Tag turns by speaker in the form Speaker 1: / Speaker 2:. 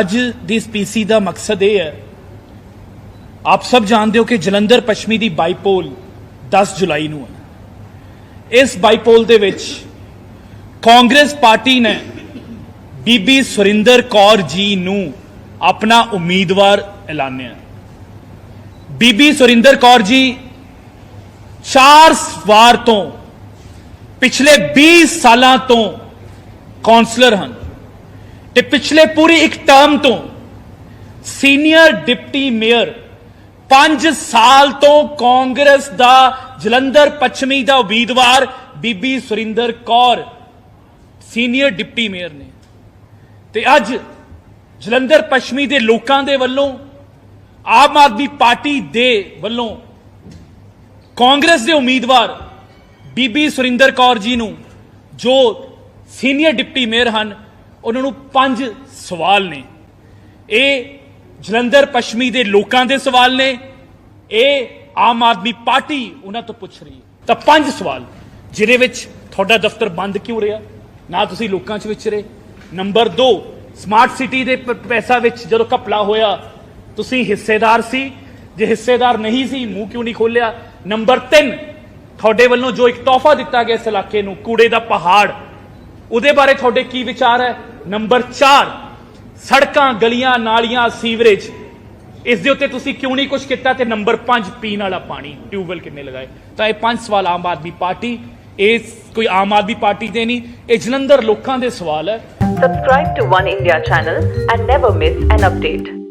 Speaker 1: ਅੱਜ ਦੀ ਸਪੀਸੀ ਦਾ ਮਕਸਦ ਇਹ ਹੈ, ਆਪ ਸਭ ਜਾਣਦੇ ਹੋ ਕਿ ਜਲੰਧਰ ਪੱਛਮੀ ਦੀ ਬਾਈਪੋਲ 10 ਜੁਲਾਈ ਨੂੰ ਹੈ। ਇਸ ਬਾਈਪੋਲ ਦੇ ਵਿੱਚ ਕਾਂਗਰਸ ਪਾਰਟੀ ਨੇ ਬੀਬੀ ਸੁਰਿੰਦਰ ਕੌਰ ਜੀ ਨੂੰ ਆਪਣਾ ਉਮੀਦਵਾਰ ਐਲਾਨਿਆ। ਬੀਬੀ ਸੁਰਿੰਦਰ ਕੌਰ ਜੀ ਚਾਰ ਵਾਰ ਤੋਂ ਪਿਛਲੇ 20 ਸਾਲਾਂ ਤੋਂ ਕਾਉਂਸਲਰ ਹਨ। ਤੇ ਪਿਛਲੇ ਪੂਰੀ ਇੱਕ ਟਰਮ ਤੋਂ ਸੀਨੀਅਰ ਡਿਪਟੀ ਮੇਅਰ 5 ਸਾਲ ਤੋਂ ਕਾਂਗਰਸ ਦਾ ਜਲੰਧਰ ਪੱਛਮੀ ਦਾ ਉਮੀਦਵਾਰ ਬੀਬੀ Surinder Kaur, senior deputy mayor ਨੇ। ਤੇ ਅੱਜ ਜਲੰਧਰ ਪੱਛਮੀ ਦੇ ਲੋਕਾਂ ਦੇ ਵੱਲੋਂ, ਆਮ ਆਦਮੀ ਪਾਰਟੀ ਦੇ ਵੱਲੋਂ ਕਾਂਗਰਸ ਦੇ ਉਮੀਦਵਾਰ ਬੀਬੀ ਸੁਰਿੰਦਰ ਕੌਰ ਜੀ ਨੂੰ ਜੋ ਸੀਨੀਅਰ ਡਿਪਟੀ ਮੇਅਰ ਹਨ ਉਹਨਾਂ ਨੂੰ ਪੰਜ ਸਵਾਲ ਨੇ। ਇਹ ਜਲੰਧਰ ਪੱਛਮੀ ਦੇ ਲੋਕਾਂ ਦੇ ਸਵਾਲ ਨੇ। ਇਹ ਆਮ ਆਦਮੀ ਪਾਰਟੀ ਉਹਨਾਂ ਤੋਂ ਪੁੱਛ ਰਹੀ ਹੈ। ਤਾਂ ਪੰਜ ਸਵਾਲ, ਜਿਹਦੇ ਵਿੱਚ ਤੁਹਾਡਾ ਦਫ਼ਤਰ ਬੰਦ ਕਿਉਂ ਰਿਹਾ? ਨਾ ਤੁਸੀਂ ਲੋਕਾਂ 'ਚ ਵਿਚਰੇ ਨੰਬਰ 2 ਸਮਾਰਟ ਸਿਟੀ ਦੇ ਪੈਸਾ ਵਿੱਚ ਜਦੋਂ ਘਪਲਾ ਹੋਇਆ, ਤੁਸੀਂ ਹਿੱਸੇਦਾਰ ਸੀ। ਜੇ ਹਿੱਸੇਦਾਰ ਨਹੀਂ ਸੀ, ਮੂੰਹ ਕਿਉਂ ਨਹੀਂ ਖੋਲਿਆ ਨੰਬਰ 3 ਤੁਹਾਡੇ ਵੱਲੋਂ ਜੋ ਇੱਕ ਤੋਹਫਾ ਦਿੱਤਾ ਗਿਆ ਇਸ ਇਲਾਕੇ ਨੂੰ, ਕੂੜੇ ਦਾ ਪਹਾੜ। ਉਹਦੇ ਬਾਰੇ ਤੁਹਾਡੇ ਕੀ ਵਿਚਾਰ ਹੈ? ਨੰਬਰ 4 ਸੜਕਾਂ, ਗਲੀਆਂ, ਨਾਲੀਆਂ, ਸੀਵਰੇਜ, ਇਸ ਦੇ ਉੱਤੇ ਤੁਸੀਂ ਕਿਉਂ ਨਹੀਂ ਕੁਝ ਕੀਤਾ? ਤੇ ਨੰਬਰ 5 ਪੀਣ ਵਾਲਾ ਪਾਣੀ, ਟਿਊਬਵੈਲ ਕਿੰਨੇ ਲਗਾਏ? ਤਾਂ ਇਹ ਪੰਜ ਸਵਾਲ ਆਮ ਆਦਮੀ ਪਾਰਟੀ, ਇਹ ਕੋਈ ਆਮ ਆਦਮੀ ਪਾਰਟੀ ਦੇ ਨਹੀਂ, ਇਹ ਜਲੰਧਰ ਲੋਕਾਂ ਦੇ ਸਵਾਲ ਹੈ।
Speaker 2: Subscribe to One India channel and never miss an update.